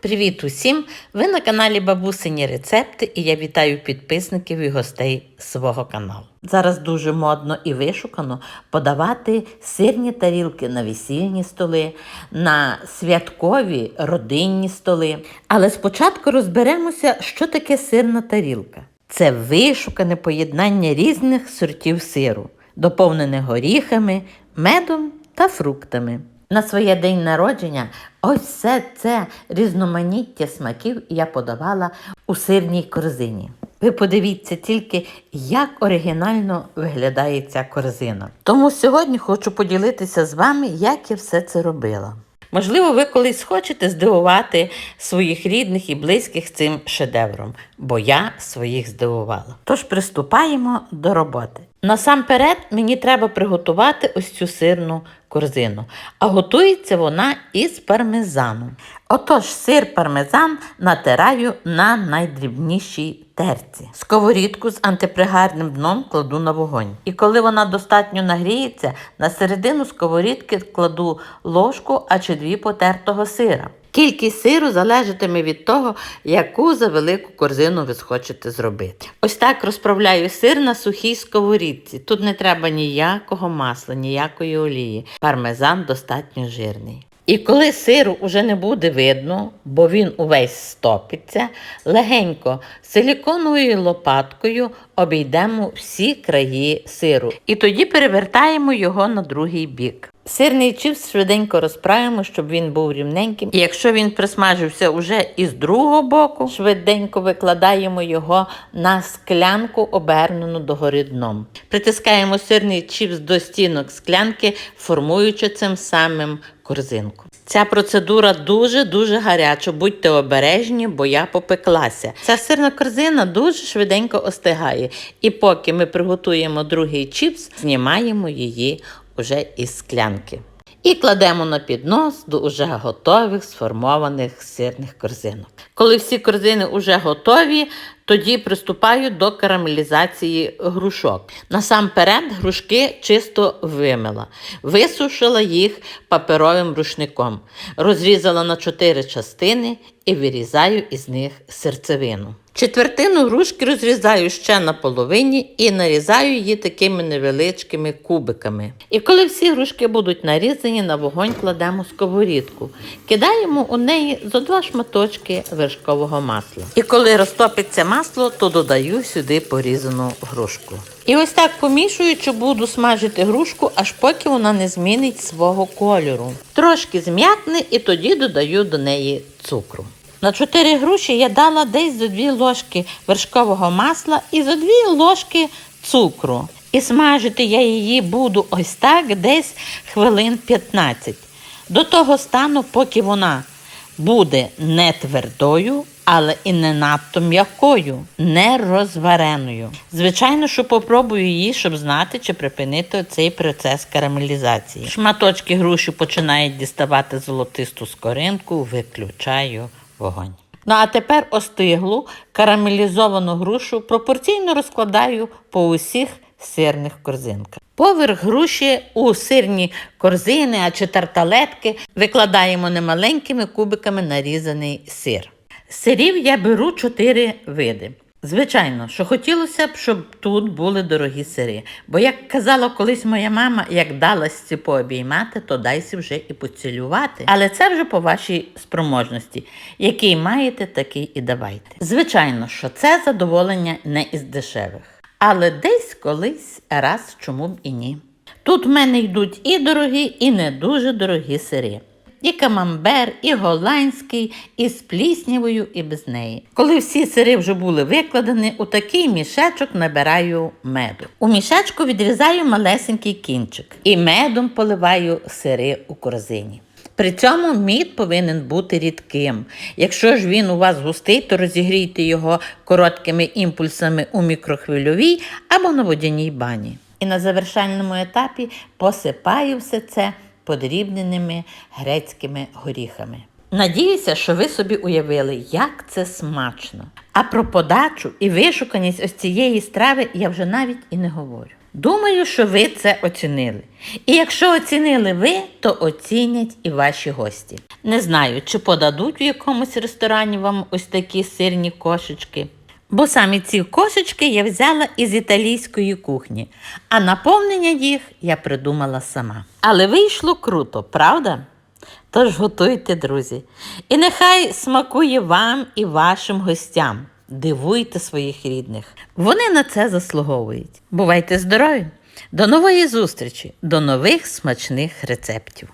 Привіт усім! Ви на каналі Бабусині Рецепти і я вітаю підписників і гостей свого каналу. Зараз дуже модно і вишукано подавати сирні тарілки на весільні столи, на святкові родинні столи. Але спочатку розберемося, що таке сирна тарілка. Це вишукане поєднання різних сортів сиру, доповнене горіхами, медом та фруктами. На своє день народження ось все це різноманіття смаків я подавала у сирній корзині. Ви подивіться тільки, як оригінально виглядає ця корзина. Тому сьогодні хочу поділитися з вами, як я все це робила. Можливо, ви колись хочете здивувати своїх рідних і близьких цим шедевром, бо я своїх здивувала. Тож приступаємо до роботи. Насамперед мені треба приготувати ось цю сирну корзину, а готується вона із пармезану. Отож, сир пармезан натираю на найдрібнішій терці. Сковорідку з антипригарним дном кладу на вогонь. І коли вона достатньо нагріється, на середину сковорідки кладу ложку, а чи дві потертого сира. Кількість сиру залежатиме від того, яку за велику корзину ви схочете зробити. Ось так розправляю сир на сухій сковорідці. Тут не треба ніякого масла, ніякої олії. Пармезан достатньо жирний. І коли сиру уже не буде видно, бо він увесь стопиться, легенько силіконовою лопаткою обійдемо всі краї сиру. І тоді перевертаємо його на другий бік. Сирний чипс швиденько розправимо, щоб він був рівненьким. І якщо він присмажився уже із другого боку, швиденько викладаємо його на склянку, обернену догори дном. Притискаємо сирний чипс до стінок склянки, формуючи цим самим корзинку. Ця процедура дуже-дуже гаряча, будьте обережні, бо я попеклася. Ця сирна корзина дуже швиденько остигає. І поки ми приготуємо другий чіпс, знімаємо її уже із склянки. І кладемо на піднос до уже готових сформованих сирних корзинок. Коли всі корзини вже готові, тоді приступаю до карамелізації грушок. Насамперед грушки чисто вимила, висушила їх паперовим рушником, розрізала на чотири частини і вирізаю із них серцевину. Четвертину грушки розрізаю ще на половині і нарізаю її такими невеличкими кубиками. І коли всі грушки будуть нарізані, на вогонь кладемо сковорідку. Кидаємо у неї зо два шматочки вершкового масла. І коли розтопиться масло, то додаю сюди порізану грушку. І ось так помішуючи, буду смажити грушку, аж поки вона не змінить свого кольору. Трошки зм'якне і тоді додаю до неї цукру. На 4 груші я дала десь зо 2 ложки вершкового масла і зо 2 ложки цукру. І смажити я її буду ось так десь хвилин 15. До того стану, поки вона буде не твердою, але і не надто м'якою, не розвареною. Звичайно, що попробую її, щоб знати, чи припинити цей процес карамелізації. Шматочки груші починають діставати золотисту скоринку, виключаю вогонь. Ну а тепер остиглу карамелізовану грушу пропорційно розкладаю по усіх сирних корзинках. Поверх груші у сирні корзини а чи тарталетки викладаємо немаленькими кубиками нарізаний сир. Сирів я беру чотири види. Звичайно, що хотілося б, щоб тут були дорогі сири. Бо, як казала колись моя мама, як далась пообіймати, то дайся вже і поцілювати. Але це вже по вашій спроможності. Який маєте, такий і давайте. Звичайно, що це задоволення не із дешевих. Але десь колись раз чому б і ні. Тут в мене йдуть і дорогі, і не дуже дорогі сири. І камамбер, і голландський, і з пліснявою, і без неї. Коли всі сири вже були викладені, у такий мішечок набираю меду. У мішечку відрізаю малесенький кінчик і медом поливаю сири у корзині. При цьому мід повинен бути рідким. Якщо ж він у вас густий, то розігрійте його короткими імпульсами у мікрохвильовій або на водяній бані. І на завершальному етапі посипаю все це подрібненими грецькими горіхами. Надіюся, що ви собі уявили, як це смачно. А про подачу і вишуканість ось цієї страви я вже навіть і не говорю. Думаю, що ви це оцінили. І якщо оцінили ви, то оцінять і ваші гості. Не знаю, чи подадуть в якомусь ресторані вам ось такі сирні кошечки. Бо самі ці кошечки я взяла із італійської кухні, а наповнення їх я придумала сама. Але вийшло круто, правда? Тож готуйте, друзі. І нехай смакує вам і вашим гостям. Дивуйте своїх рідних. Вони на це заслуговують. Бувайте здорові! До нової зустрічі, до нових смачних рецептів.